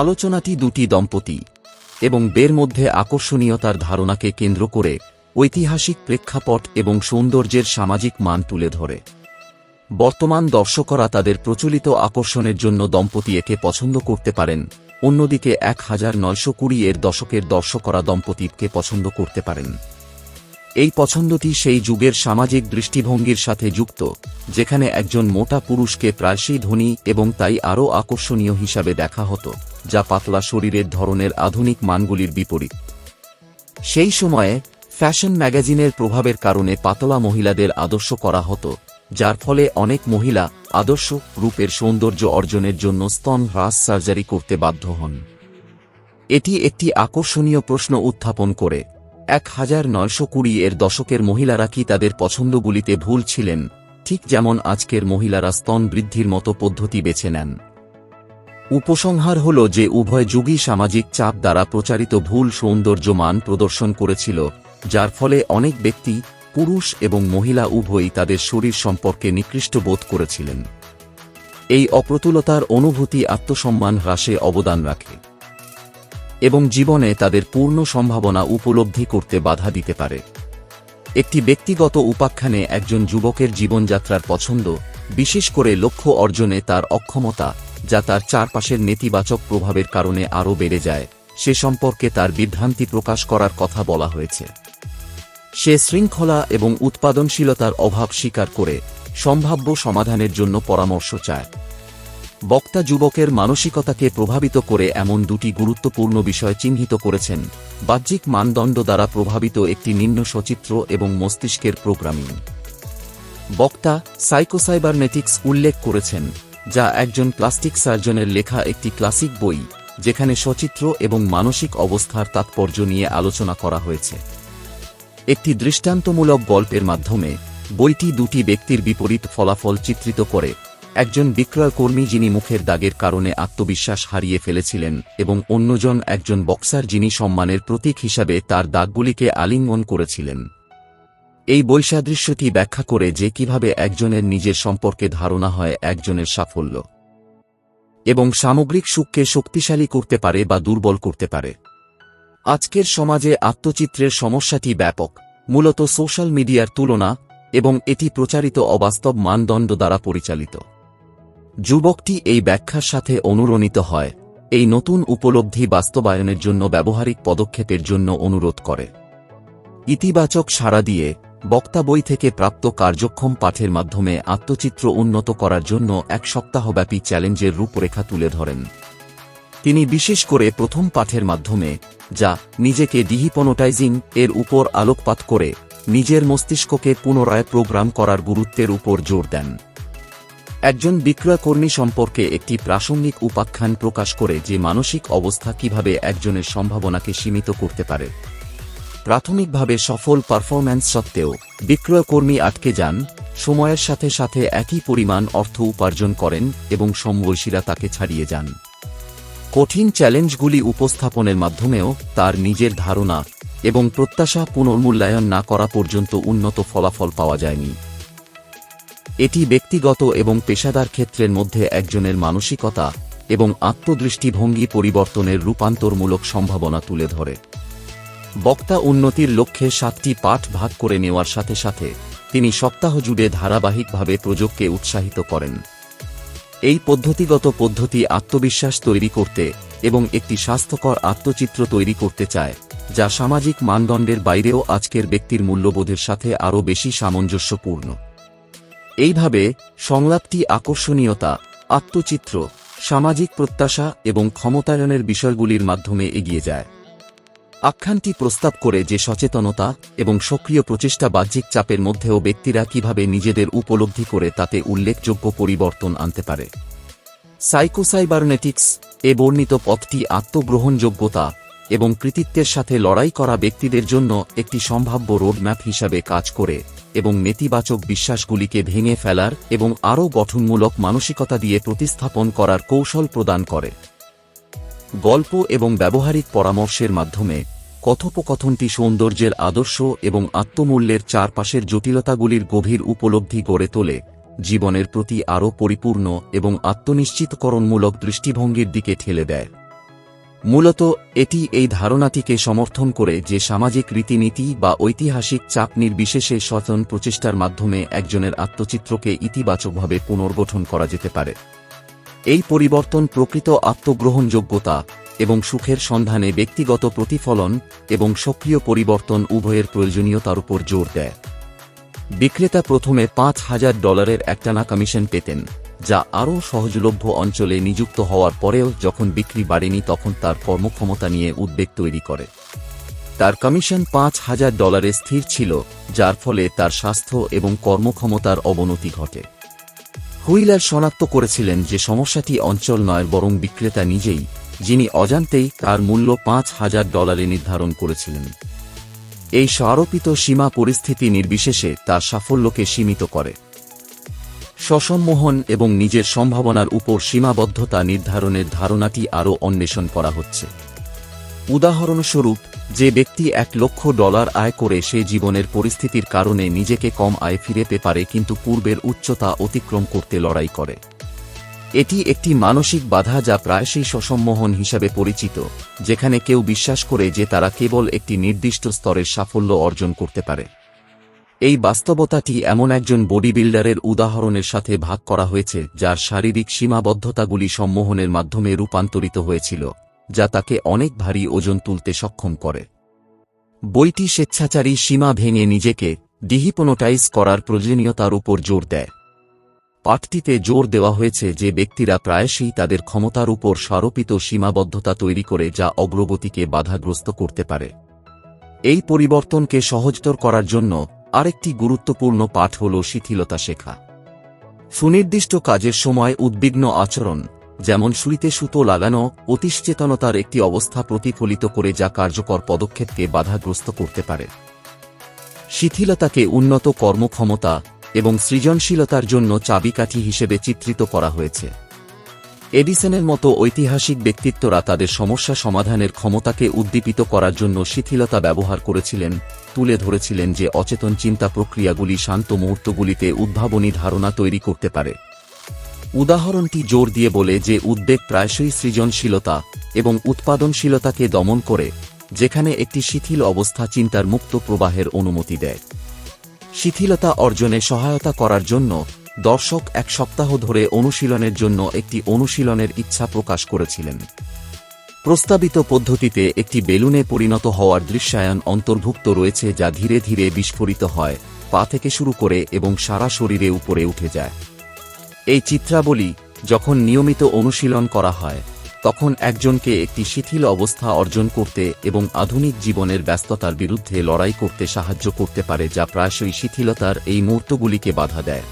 আলোচনাটি দুটি দম্পতি এবং বের মধ্যে আকর্ষণীয়তার ধারণাকে কেন্দ্র করে ঐতিহাসিক প্রেক্ষাপট এবং সৌন্দর্যের সামাজিক মান তুলে ধরে। বর্তমান দর্শকরা তাদের প্রচলিত আকর্ষণের জন্য দম্পতি একে পছন্দ করতে পারেন, অন্যদিকে এক হাজার নয়শো কুড়ি এর দশকের দর্শকরা দম্পতিকে পছন্দ করতে পারেন। এই পছন্দটি সেই যুগের সামাজিক দৃষ্টিভঙ্গির সাথে যুক্ত, যেখানে একজন মোটা পুরুষকে প্রায়শই ধনী এবং তাই আরও আকর্ষণীয় হিসাবে দেখা হতো। যা পাতলা শরীরের ধরনের আধুনিক মানগুলির বিপরীত। সেই সময়ে ফ্যাশন ম্যাগাজিনের প্রভাবের কারণে পাতলা মহিলাদের আদর্শ করা হতো, যার ফলে অনেক মহিলা আদর্শ রূপের সৌন্দর্য অর্জনের জন্য স্তন হ্রাস সার্জারি করতে বাধ্য হন। এটি একটি আকর্ষণীয় প্রশ্ন উত্থাপন করে, এক হাজার নয়শো কুড়ি এর দশকের মহিলারা কি তাদের পছন্দগুলিতে ভুল ছিলেন, ঠিক যেমন আজকের মহিলারা স্তন বৃদ্ধির মতো পদ্ধতি বেছে নেন। উপসংহার হল যে উভয় যুগই সামাজিক চাপ দ্বারা প্রচারিত ভুল সৌন্দর্য মান প্রদর্শন করেছিল, যার ফলে অনেক ব্যক্তি, পুরুষ এবং মহিলা উভয়ই তাদের শরীর সম্পর্কে নিকৃষ্ট বোধ করেছিলেন। এই অপ্রতুলতার অনুভূতি আত্মসম্মান হ্রাসে অবদান রাখে এবং জীবনে তাদের পূর্ণ সম্ভাবনা উপলব্ধি করতে বাধা দিতে পারে। একটি ব্যক্তিগত উপাখ্যানে একজন যুবকের জীবনযাত্রার পছন্দ, বিশেষ করে লক্ষ্য অর্জনে তার অক্ষমতা যা তার চারপাশের নেতিবাচক প্রভাবের কারণে আরও বেড়ে যায়। সে সম্পর্কে তার বিভ্রান্তি প্রকাশ করার কথা বলা হয়েছে। সে শৃঙ্খলা এবং উৎপাদনশীলতার অভাব স্বীকার করে সম্ভাব্য সমাধানের জন্য পরামর্শ চায়। বক্তা যুবকের মানসিকতাকে প্রভাবিত করে এমন দুটি গুরুত্বপূর্ণ বিষয় চিহ্নিত করেছেন বাহ্যিক মানদণ্ড দ্বারা প্রভাবিত একটি নিম্ন সচিত্র এবং মস্তিষ্কের প্রোগ্রামিং। বক্তা সাইকোসাইবারনেটিক্স উল্লেখ করেছেন যা একজন প্লাস্টিক সার্জনের লেখা একটি ক্লাসিক বই, যেখানে সচিত্র এবং মানসিক অবস্থার তাৎপর্য নিয়ে আলোচনা করা হয়েছে। একটি দৃষ্টান্তমূলক গল্পের মাধ্যমে, বইটি দুটি ব্যক্তির বিপরীত ফলাফল চিত্রিত করে, একজন বিক্রয়কর্মী যিনি মুখের দাগের কারণে আত্মবিশ্বাস হারিয়ে ফেলেছিলেন এবং অন্যজন একজন বক্সার যিনি সম্মানের প্রতীক হিসাবে তার দাগগুলিকে আলিঙ্গন করেছিলেন। এই বৈসাদৃশ্যটি ব্যাখ্যা করে যে কীভাবে একজনের নিজের সম্পর্কে ধারণা হয় একজনের সাফল্য এবং সামগ্রিক সুখকে শক্তিশালী করতে পারে বা দুর্বল করতে পারে। আজকের সমাজে আত্মচিত্রের সমস্যাটি ব্যাপক, মূলত সোশ্যাল মিডিয়ার তুলনা এবং এটি প্রচারিত অবাস্তব মানদণ্ড দ্বারা পরিচালিত। যুবকটি এই ব্যাখ্যার সাথে অনুরণিত হয়, এই নতুন উপলব্ধি বাস্তবায়নের জন্য ব্যবহারিক পদক্ষেপের জন্য অনুরোধ করে। ইতিবাচক সাড়া দিয়ে বক্তা বই থেকে প্রাপ্ত কার্যক্ষম পাঠের মাধ্যমে আত্মচিত্র উন্নত করার জন্য এক সপ্তাহব্যাপী চ্যালেঞ্জের রূপরেখা তুলে ধরেন। তিনি বিশেষ করে প্রথম পাঠের মাধ্যমে, যা নিজেকে ডিহিপনোটাইজিং এর উপর আলোকপাত করে, নিজের মস্তিষ্ককে পুনরায় প্রোগ্রাম করার গুরুত্বের উপর জোর দেন। একজন বিক্রয়কর্মী সম্পর্কে একটি প্রাসঙ্গিক উপাখ্যান প্রকাশ করে যে মানসিক অবস্থা কীভাবে একজনের সম্ভাবনাকে সীমিত করতে পারে। প্রাথমিকভাবে সফল পারফরম্যান্স সত্ত্বেও, বিক্রয়কর্মী আটকে যান, সময়ের সাথে সাথে একই পরিমাণ অর্থ উপার্জন করেন এবং সমবয়সীরা তাকে ছাড়িয়ে যান। কঠিন চ্যালেঞ্জগুলি উপস্থাপনের মাধ্যমেও তার নিজের ধারণা এবং প্রত্যাশা পুনর্মূল্যায়ন না করা পর্যন্ত উন্নত ফলাফল পাওয়া যায়নি। এটি ব্যক্তিগত এবং পেশাদার ক্ষেত্রের মধ্যে একজনের মানসিকতা এবং আত্মদৃষ্টিভঙ্গি পরিবর্তনের রূপান্তরমূলক সম্ভাবনা তুলে ধরে। বক্তা উন্নতির লক্ষ্যে সাতটি পাঠ ভাগ করে নেওয়ার সাথে সাথে তিনি সপ্তাহ জুড়ে ধারাবাহিকভাবে প্রযোগকে উৎসাহিত করেন। এই পদ্ধতিগত পদ্ধতি আত্মবিশ্বাস তৈরি করতে এবং একটি স্বাস্থ্যকর আত্মচিত্র তৈরি করতে চায়, যা সামাজিক মানদণ্ডের বাইরেও আজকের ব্যক্তির মূল্যবোধের সাথে আরও বেশি সামঞ্জস্যপূর্ণ। এইভাবে সংলাপটি আকর্ষণীয়তা, আত্মচিত্র, সামাজিক প্রত্যাশা এবং ক্ষমতায়নের বিষয়গুলির মাধ্যমে এগিয়ে যায়। আখ্যানটি প্রস্তাব করে যে সচেতনতা এবং সক্রিয় প্রচেষ্টা বাহ্যিক চাপের মধ্যেও ব্যক্তিরা কীভাবে নিজেদের উপলব্ধি করে তাতে উল্লেখযোগ্য পরিবর্তন আনতে পারে। সাইকোসাইবারনেটিক্স এ বর্ণিত পথটি আত্মগ্রহণযোগ্যতা এবং কৃতিত্বের সাথে লড়াই করা ব্যক্তিদের জন্য একটি সম্ভাব্য রোডম্যাপ হিসাবে কাজ করে এবং নেতিবাচক বিশ্বাসগুলিকে ভেঙে ফেলার এবং আরও গঠনমূলক মানসিকতা দিয়ে প্রতিস্থাপন করার কৌশল প্রদান করে। গল্প এবং ব্যবহারিক পরামর্শের মাধ্যমে কথোপকথনটি সৌন্দর্যের আদর্শ এবং আত্মমূল্যের চারপাশের জটিলতাগুলির গভীর উপলব্ধি গড়ে তোলে, জীবনের প্রতি আরও পরিপূর্ণ এবং আত্মনিশ্চিতকরণমূলক দৃষ্টিভঙ্গির দিকে ঠেলে দেয়। মূলত, এটি এই ধারণাটিকে সমর্থন করে যে সামাজিক রীতিনীতি বা ঐতিহাসিক চাপ নির্বিশেষে সচেতন প্রচেষ্টার মাধ্যমে একজনের আত্মচিত্রকে ইতিবাচকভাবে পুনর্গঠন করা যেতে পারে। এই পরিবর্তন প্রকৃত আত্মগ্রহণযোগ্যতা এবং সুখের সন্ধানে ব্যক্তিগত প্রতিফলন এবং সক্রিয় পরিবর্তন উভয়ের প্রয়োজনীয়তার উপর জোর দেয়। বিক্রেতা প্রথমে পাঁচ হাজার ডলারের একটানা কমিশন পেতেন, যা আরও সহজলভ্য অঞ্চলে নিযুক্ত হওয়ার পরেও যখন বিক্রি বাড়েনি তখন তার কর্মক্ষমতা নিয়ে উদ্বেগ তৈরি করে। তার কমিশন পাঁচ হাজার ডলারে স্থির ছিল, যার ফলে তার স্বাস্থ্য এবং কর্মক্ষমতার অবনতি ঘটে। হুইলার শনাক্ত করেছিলেন যে সমস্যাটি অঞ্চল নয়, বরং বিক্রেতা নিজেই যিনি অজান্তেই তার মূল্য পাঁচ হাজার ডলারে নির্ধারণ করেছিলেন। এই স্মারোপিত সীমা পরিস্থিতি নির্বিশেষে তার সাফল্যকে সীমিত করে। সসম্মোহন এবং নিজের সম্ভাবনার উপর সীমাবদ্ধতা নির্ধারণের ধারণাটি আরও অন্বেষণ করা হচ্ছে। উদাহরণস্বরূপ, যে ব্যক্তি এক লক্ষ ডলার আয় করে সে জীবনের পরিস্থিতির কারণে নিজেকে কম আয় ফিরে পেতে পারে কিন্তু পূর্বের উচ্চতা অতিক্রম করতে লড়াই করে। এটি একটি মানসিক বাধা যা প্রায়শই সসম্মোহন হিসাবে পরিচিত, যেখানে কেউ বিশ্বাস করে যে তারা কেবল একটি নির্দিষ্ট স্তরের সাফল্য অর্জন করতে পারে। এই বাস্তবতাটি এমন একজন বডি বিল্ডারের উদাহরণের সাথে ভাগ করা হয়েছে, যার শারীরিক সীমাবদ্ধতাগুলি সম্মোহনের মাধ্যমে রূপান্তরিত হয়েছিল, যা তাকে অনেক ভারী ওজন তুলতে সক্ষম করে। বইটি স্বেচ্ছাচারী সীমা ভেঙে নিজেকে ডিহিপোনোটাইজ করার প্রয়োজনীয়তার উপর জোর দেয়। পাঠটিতে জোর দেওয়া হয়েছে যে ব্যক্তিরা প্রায়শই তাদের ক্ষমতার উপর স্মারোপিত সীমাবদ্ধতা তৈরি করে যা অগ্রগতিকে বাধাগ্রস্ত করতে পারে। এই পরিবর্তনকে সহজতর করার জন্য আরেকটি গুরুত্বপূর্ণ পাঠ হল শিথিলতা শেখা। সুনির্দিষ্ট কাজের সময় উদ্বিগ্ন আচরণ, যেমন সুইতে সুতো লাগানো, অতিশ্চেতনতার একটি অবস্থা প্রতিফলিত করে যা কার্যকর পদক্ষেপকে বাধাগ্রস্ত করতে পারে। শিথিলতাকে উন্নত কর্মক্ষমতা এবং সৃজনশীলতার জন্য চাবিকাঠি হিসেবে চিত্রিত করা হয়েছে। এডিসনের মতো ঐতিহাসিক ব্যক্তিত্বরা তাদের সমস্যা সমাধানের ক্ষমতাকে উদ্দীপিত করার জন্য শিথিলতা ব্যবহার করেছিলেন, তুলে ধরেছিলেন যে অচেতন চিন্তা প্রক্রিয়াগুলি শান্ত মুহূর্তগুলিতে উদ্ভাবনী ধারণা তৈরি করতে পারে। উদাহরণটি জোর দিয়ে বলে যে উদ্বেগ প্রায়শই সৃজনশীলতা এবং উৎপাদনশীলতাকে দমন করে, যেখানে একটি শিথিল অবস্থা চিন্তার মুক্ত প্রবাহের অনুমতি দেয়। শিথিলতা অর্জনে সহায়তা করার জন্য দর্শক এক সপ্তাহ ধরে অনুশীলনের জন্য একটি অনুশীলনের ইচ্ছা প্রকাশ করেছিলেন। প্রস্তাবিত পদ্ধতিতে একটি বেলুনে পরিণত হওয়ার দৃশ্যায়ন অন্তর্ভুক্ত রয়েছে যা ধীরে ধীরে বিস্ফোরিত হয়, পা থেকে শুরু করে এবং সারা শরীরে উপরে উঠে যায়। এই চিত্রাবলী যখন নিয়মিত অনুশীলন করা হয় তখন একজনকে একটি শিথিল অবস্থা অর্জন করতে এবং আধুনিক জীবনের ব্যস্ততার বিরুদ্ধে লড়াই করতে সাহায্য করতে পারে যা প্রায়শই শিথিলতার এই মুহূর্তগুলিকে বাধা দেয়।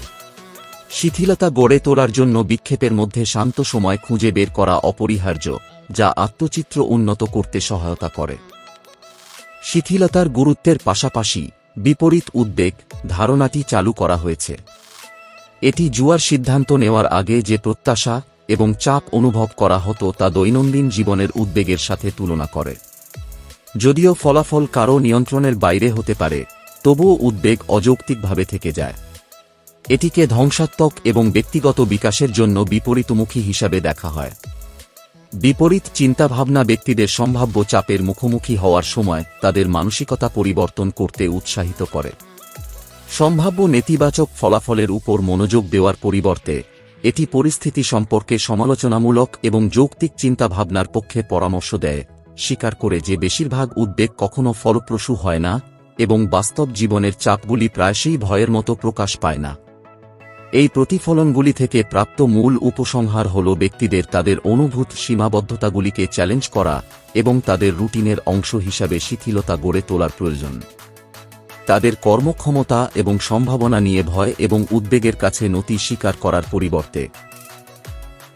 শিথিলতা গড়ে তোলার জন্য বিক্ষেপের মধ্যে শান্ত সময় খুঁজে বের করা অপরিহার্য, যা আত্মচিত্র উন্নত করতে সহায়তা করে। শিথিলতার গুরুত্বের পাশাপাশি বিপরীত উদ্বেগ ধারণাটি চালু করা হয়েছে। এটি জুয়ার সিদ্ধান্ত নেওয়ার আগে যে প্রত্যাশা এবং চাপ অনুভব করা হতো তা দৈনন্দিন জীবনের উদ্বেগের সাথে তুলনা করে। যদিও ফলাফল কারও নিয়ন্ত্রণের বাইরে হতে পারে, তবুও উদ্বেগ অযৌক্তিকভাবে থেকে যায়। এটিকে ধ্বংসাত্মক এবং ব্যক্তিগত বিকাশের জন্য বিপরীতমুখী হিসাবে দেখা হয়। বিপরীত চিন্তাভাবনা ব্যক্তিদের সম্ভাব্য চাপের মুখোমুখি হওয়ার সময় তাদের মানসিকতা পরিবর্তন করতে উৎসাহিত করে। সম্ভাব্য নেতিবাচক ফলাফলের উপর মনোযোগ দেওয়ার পরিবর্তে এটি পরিস্থিতি সম্পর্কে সমালোচনামূলক এবং যৌক্তিক চিন্তাভাবনার পক্ষে পরামর্শ দেয়, স্বীকার করে যে বেশিরভাগ উদ্বেগ কখনও ফলপ্রসূ হয় না এবং বাস্তব জীবনের চাপগুলি প্রায়শই ভয়ের মতো প্রকাশ পায় না। এই প্রতিফলনগুলি থেকে প্রাপ্ত মূল উপসংহার হল ব্যক্তিদের তাদের অনুভূত সীমাবদ্ধতাগুলিকে চ্যালেঞ্জ করা এবং তাদের রুটিনের অংশ হিসাবে শিথিলতা গড়ে তোলার প্রয়োজন। তাদের কর্মক্ষমতা এবং সম্ভাবনা নিয়ে ভয় এবং উদ্বেগের কাছে নতি স্বীকার করার পরিবর্তে।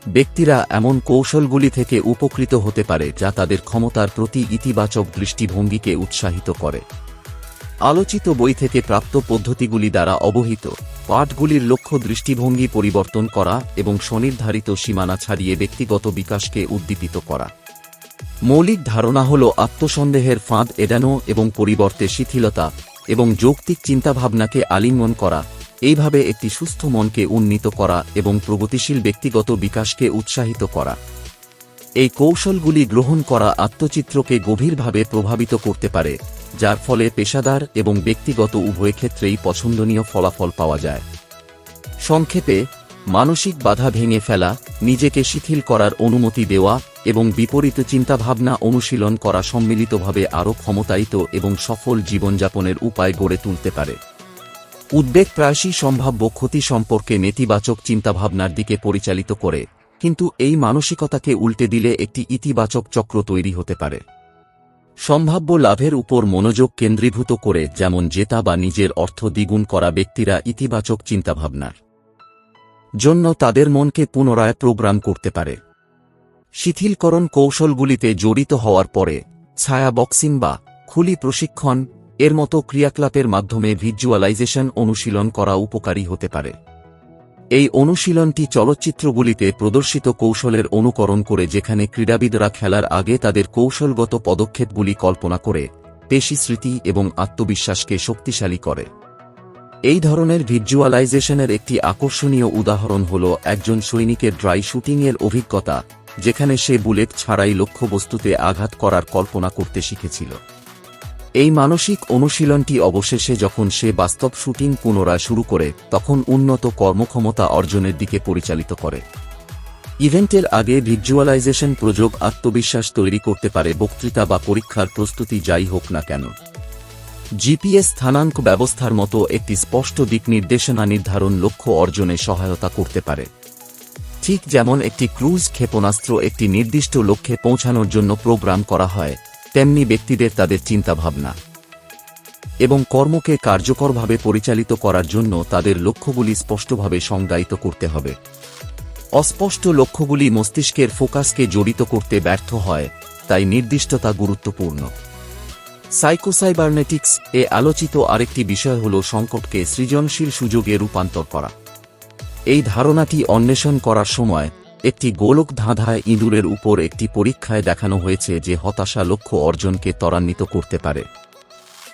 ব্যক্তিরা এমন কৌশলগুলি থেকে উপকৃত হতে পারে যা তাদের ক্ষমতার প্রতি ইতিবাচক দৃষ্টিভঙ্গিকে উৎসাহিত করে। আলোচিত বই থেকে প্রাপ্ত পদ্ধতিগুলি দ্বারা অবহিত, পাঠগুলির লক্ষ্য দৃষ্টিভঙ্গি পরিবর্তন করা এবং স্বনির্ধারিত সীমানা ছাড়িয়ে ব্যক্তিগত বিকাশকে উদ্দীপিত করা। মৌলিক ধারণা হল আত্মসন্দেহের ফাঁদ এড়ানো এবং পরিবর্তে শিথিলতা এবং যৌক্তিক চিন্তাভাবনাকে আলিঙ্গন করা, এইভাবে একটি সুস্থ মনকে উন্নীত করা এবং প্রগতিশীল ব্যক্তিগত বিকাশকে উৎসাহিত করা। এই কৌশলগুলি গ্রহণ করা আত্মচিত্রকে গভীরভাবে প্রভাবিত করতে পারে, যার ফলে পেশাদার এবং ব্যক্তিগত উভয় ক্ষেত্রেই পছন্দনীয় ফলাফল পাওয়া যায়। সংক্ষেপে মানসিক বাধা ভেঙে ফেলা, নিজেকে শিথিল করার অনুমতি দেওয়া এবং বিপরীত চিন্তাভাবনা অনুশীলন করা সম্মিলিতভাবে আরও ক্ষমতায়িত এবং সফল জীবনযাপনের উপায় গড়ে তুলতে পারে। উদ্বেগ প্রায়শই সম্ভাব্য ক্ষতি সম্পর্কে নেতিবাচক চিন্তাভাবনার দিকে পরিচালিত করে, কিন্তু এই মানসিকতাকে উল্টে দিলে একটি ইতিবাচক চক্র তৈরি হতে পারে। সম্ভাব্য লাভের উপর মনোযোগ কেন্দ্রীভূত করে, যেমন জেতা বা নিজের অর্থ দ্বিগুণ করা ব্যক্তিরা ইতিবাচক চিন্তাভাবনার জন্য তাদের মনকে পুনরায় প্রোগ্রাম করতে পারে। শিথিলকরণ কৌশলগুলিতে জড়িত হওয়ার পরে, ছায়া বক্সিং বা খুলি প্রশিক্ষণ এর মতো ক্রিয়াকলাপের মাধ্যমে ভিজুয়ালাইজেশন অনুশীলন করা উপকারী হতে পারে। এই অনুশীলনটি চলচ্চিত্রগুলিতে প্রদর্শিত কৌশলের অনুকরণ করে যেখানে ক্রীড়াবিদরা খেলার আগে তাদের কৌশলগত পদক্ষেপগুলি কল্পনা করে, পেশি স্মৃতি এবং আত্মবিশ্বাসকে শক্তিশালী করে। এই ধরনের ভিজুয়ালাইজেশনের একটি আকর্ষণীয় উদাহরণ হল একজন সৈনিকের ড্রাই শুটিংয়ের অভিজ্ঞতা, যেখানে সে বুলেট ছাড়াই লক্ষ্যবস্তুতে আঘাত করার কল্পনা করতে শিখেছিল। এই মানসিক অনুশীলনটি অবশেষে যখন সে বাস্তব শুটিং পুনরায় শুরু করে, তখন উন্নত কর্মক্ষমতা অর্জনের দিকে পরিচালিত করে। ইভেন্টের আগে ভিজুয়ালাইজেশন প্রযোগ আত্মবিশ্বাস তৈরি করতে পারে বক্তৃতা বা পরীক্ষার প্রস্তুতি যাই হোক না কেন। জিপিএস স্থানাঙ্ক ব্যবস্থার মতো একটি স্পষ্ট দিক নির্দেশনা নির্ধারণ লক্ষ্য অর্জনে সহায়তা করতে পারে। ঠিক যেমন একটি ক্রুজ ক্ষেপণাস্ত্র একটি নির্দিষ্ট লক্ষ্যে পৌঁছানোর জন্য প্রোগ্রাম করা হয়, তেমনি ব্যক্তিদের তাদের চিন্তাভাবনা এবং কর্মকে কার্যকরভাবে পরিচালিত করার জন্য তাদের লক্ষ্যগুলি স্পষ্টভাবে সংজ্ঞায়িত করতে হবে। অস্পষ্ট লক্ষ্যগুলি মস্তিষ্কের ফোকাসকে জড়িত করতে ব্যর্থ হয়, তাই নির্দিষ্টতা গুরুত্বপূর্ণ। সাইকোসাইবারনেটিক্স এ আলোচিত আরেকটি বিষয় হল সংকটকে সৃজনশীল সুযোগে রূপান্তর করা। এই ধারণাটি অন্বেষণ করার সময় একটি গোলক ধাঁধায় ইঁদুরের উপর একটি পরীক্ষায় দেখানো হয়েছে যে হতাশা লক্ষ্য অর্জনকে ত্বরান্বিত করতে পারে।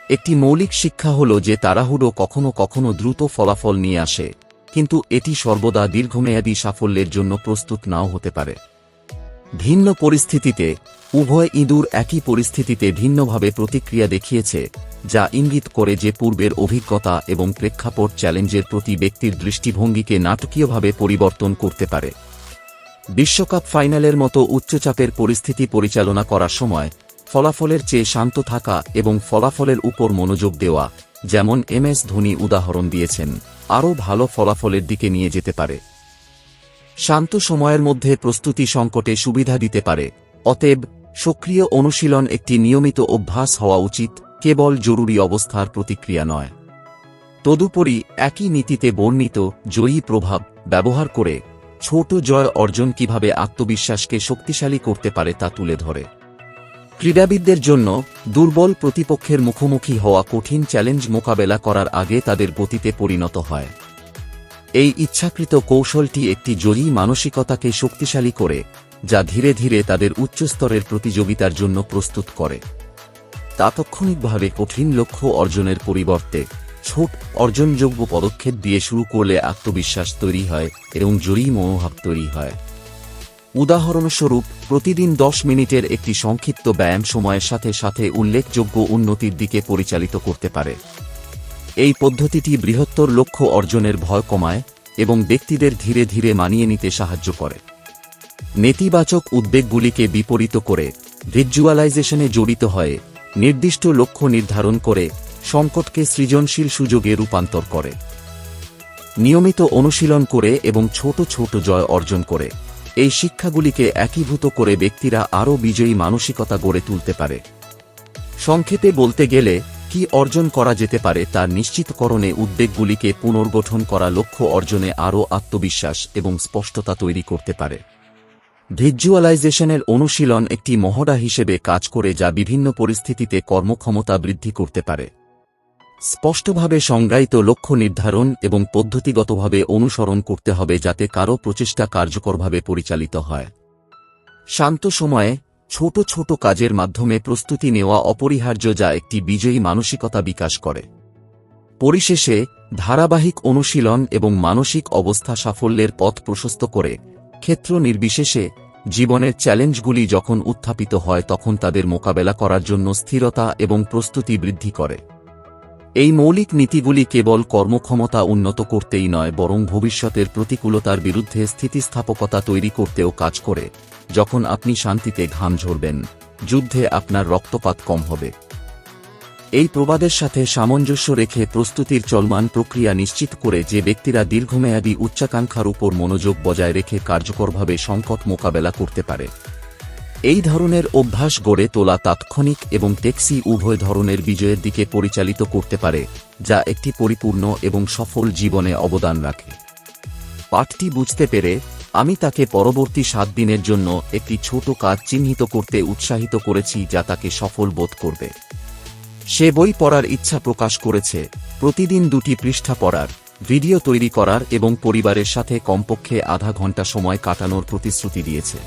একটি মৌলিক শিক্ষা হল যে তাড়াহুড়ো কখনো কখনো দ্রুত ফলাফল নিয়ে আসে, কিন্তু এটি সর্বদা দীর্ঘমেয়াদী সাফল্যের জন্য প্রস্তুত নাও হতে পারে। ভিন্ন পরিস্থিতিতে, উভয় ইঁদুর একই পরিস্থিতিতে ভিন্নভাবে প্রতিক্রিয়া দেখিয়েছে, যা ইঙ্গিত করে যে পূর্বের অভিজ্ঞতা এবং প্রেক্ষাপট চ্যালেঞ্জের প্রতি ব্যক্তির দৃষ্টিভঙ্গিকে নাটকীয়ভাবে পরিবর্তন করতে পারে। বিশ্বকাপ ফাইনালের মতো উচ্চচাপের পরিস্থিতি পরিচালনা করার সময়, ফলাফলের চেয়ে শান্ত থাকা এবং ফলাফলের উপর মনোযোগ দেওয়া, যেমন এম এস ধোনি উদাহরণ দিয়েছেন, আরও ভালো ফলাফলের দিকে নিয়ে যেতে পারে। শান্ত সময়ের মধ্যে প্রস্তুতি সংকটে সুবিধা দিতে পারে। অতএব, সক্রিয় অনুশীলন একটি নিয়মিত অভ্যাস হওয়া উচিত, কেবল জরুরি অবস্থার প্রতিক্রিয়া নয়। তদুপরি, একই নীতিতে বর্ণিত জয়ী প্রভাব ব্যবহার করে ছোট জয় অর্জন কীভাবে আত্মবিশ্বাসকে শক্তিশালী করতে পারে তা তুলে ধরে। ক্রীড়াবিদদের জন্য দুর্বল প্রতিপক্ষের মুখোমুখি হওয়া কঠিন চ্যালেঞ্জ মোকাবেলা করার আগে তাদের গতিতে পরিণত হয়। এই ইচ্ছাকৃত কৌশলটি একটি জয়ী মানসিকতাকে শক্তিশালী করে, যা ধীরে ধীরে তাদের উচ্চস্তরের প্রতিযোগিতার জন্য প্রস্তুত করে। তাৎক্ষণিকভাবে কঠিন লক্ষ্য অর্জনের পরিবর্তে, ছোট অর্জনযোগ্য পদক্ষেপ দিয়ে শুরু করলে আত্মবিশ্বাস তৈরি হয় এবং জয়ী মনোভাব তৈরি হয়। উদাহরণস্বরূপ, প্রতিদিন দশ মিনিটের একটি সংক্ষিপ্ত ব্যায়াম সময়ের সাথে সাথে উল্লেখযোগ্য উন্নতির দিকে পরিচালিত করতে পারে। এই পদ্ধতিটি বৃহত্তর লক্ষ্য অর্জনের ভয় কমায় এবং ব্যক্তিদের ধীরে ধীরে মানিয়ে নিতে সাহায্য করে। নেতিবাচক উদ্বেগগুলিকে বিপরীত করে ভিজুয়ালাইজেশনে জড়িত হয়ে নির্দিষ্ট লক্ষ্য নির্ধারণ করে সংকটকে সৃজনশীল সুযোগে রূপান্তর করে। নিয়মিত অনুশীলন করে এবং ছোট ছোট জয় অর্জন করে। এই শিক্ষাগুলিকে একীভূত করে ব্যক্তিরা আরও বিজয়ী মানসিকতা গড়ে তুলতে পারে। সংক্ষেপে বলতে গেলে কি অর্জন করা যেতে পারে তার নিশ্চিতকরণে উদ্বেগগুলিকে পুনর্গঠন করা লক্ষ্য অর্জনে আরও আত্মবিশ্বাস এবং স্পষ্টতা তৈরি করতে পারে। ভিজুয়ালাইজেশনের অনুশীলন একটি মহড়া হিসেবে কাজ করে যা বিভিন্ন পরিস্থিতিতে কর্মক্ষমতা বৃদ্ধি করতে পারে। স্পষ্টভাবে সংজ্ঞায়িত লক্ষ্য নির্ধারণ এবং পদ্ধতিগতভাবে অনুসরণ করতে হবে যাতে কারও প্রচেষ্টা কার্যকরভাবে পরিচালিত হয়। শান্ত সময়ে ছোট ছোট কাজের মাধ্যমে প্রস্তুতি নেওয়া অপরিহার্য যা একটি বিজয়ী মানসিকতা বিকাশ করে। পরিশেষে, ধারাবাহিক অনুশীলন এবং মানসিক অবস্থা সাফল্যের পথ প্রশস্ত করে, ক্ষেত্র নির্বিশেষে, জীবনের চ্যালেঞ্জগুলি যখন উত্থাপিত হয় তখন তাদের মোকাবেলা করার জন্য স্থিরতা এবং প্রস্তুতি বৃদ্ধি করে। এই মৌলিক নীতিগুলি কেবল কর্মক্ষমতা উন্নত করতেই নয়, বরং ভবিষ্যতের প্রতিকূলতার বিরুদ্ধে স্থিতিস্থাপকতা তৈরি করতেও কাজ করে। যখন আপনি শান্তিতে ঘাম ঝরবেন, যুদ্ধে আপনার রক্তপাত কম হবে। এই প্রবাদের সাথে সামঞ্জস্য রেখে প্রস্তুতির চলমান প্রক্রিয়া নিশ্চিত করে যে ব্যক্তিরা দীর্ঘমেয়াদী উচ্চাকাঙ্ক্ষার উপর মনোযোগ বজায় রেখে কার্যকরভাবে সংকট মোকাবেলা করতে পারে। এই ধরনের অভ্যাস গড়ে তোলা তাৎক্ষণিক এবং টেক্সি উভয় ধরনের বিজয়ের দিকে পরিচালিত করতে পারে, যা একটি পরিপূর্ণ এবং সফল জীবনে অবদান রাখে। পাঠটি বুঝতে পেরে আমি তাকে পরবর্তী সাত দিনের জন্য একটি ছোট কাজ চিহ্নিত করতে উৎসাহিত করেছি যা তাকে সফল বোধ করবে। সে বই পড়ার ইচ্ছা প্রকাশ করেছে, প্রতিদিন দুটি পৃষ্ঠা পড়ার, ভিডিও তৈরি করার এবং পরিবারের সাথে কমপক্ষে আধা ঘণ্টা সময় কাটানোর প্রতিশ্রুতি দিয়েছে।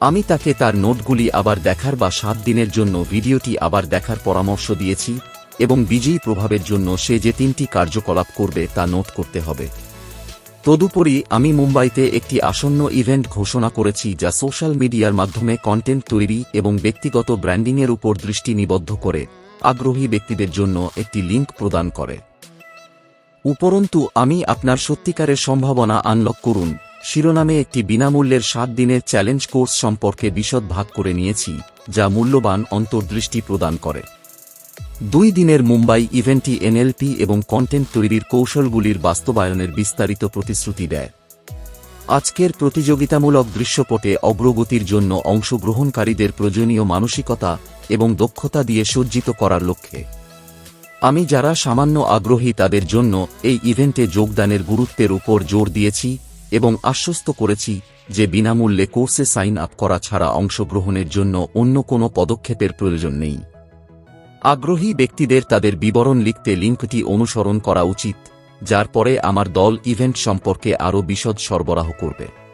আমি তাকে তার নোটগুলি আবার দেখার বা সাত দিনের জন্য ভিডিওটি আবার দেখার পরামর্শ দিয়েছি এবং বিজয়ী প্রভাবের জন্য সে যে তিনটি কার্যকলাপ করবে তা নোট করতে হবে। তদুপরি আমি মুম্বাইতে একটি আসন্ন ইভেন্ট ঘোষণা করেছি যা সোশ্যাল মিডিয়ার মাধ্যমে কন্টেন্ট তৈরি এবং ব্যক্তিগত ব্র্যান্ডিংয়ের উপর দৃষ্টি নিবদ্ধ করে আগ্রহী ব্যক্তিদের জন্য একটি লিঙ্ক প্রদান করে। উপরন্তু, আমি আপনার সত্যিকারের সম্ভাবনা আনলক করুন। শিরোনামে একটি বিনামূল্যের সাত দিনের চ্যালেঞ্জ কোর্স সম্পর্কে বিশদ ভাগ করে নিয়েছি, যা মূল্যবান অন্তর্দৃষ্টি প্রদান করে। দুই দিনের মুম্বাই ইভেন্টটি এনএলপি এবং কন্টেন্ট তৈরির কৌশলগুলির বাস্তবায়নের বিস্তারিত প্রতিশ্রুতি দেয়। আজকের প্রতিযোগিতামূলক দৃশ্যপটে অগ্রগতির জন্য অংশগ্রহণকারীদের প্রয়োজনীয় মানসিকতা এবং দক্ষতা দিয়ে সজ্জিত করার লক্ষ্যে। আমি যারা সামান্য আগ্রহী তাদের জন্য এই ইভেন্টে যোগদানের গুরুত্বের উপর জোর দিয়েছি এবং আশ্বস্ত করেছি যে বিনামূল্যে কোর্সে সাইন আপ করা ছাড়া অংশগ্রহণের জন্য অন্য কোনো পদক্ষেপের প্রয়োজন নেই। আগ্রহী ব্যক্তিদের তাদের বিবরণ লিখতে লিঙ্কটি অনুসরণ করা উচিত, যার পরে আমার দল ইভেন্ট সম্পর্কে আরও বিশদ সরবরাহ করবে।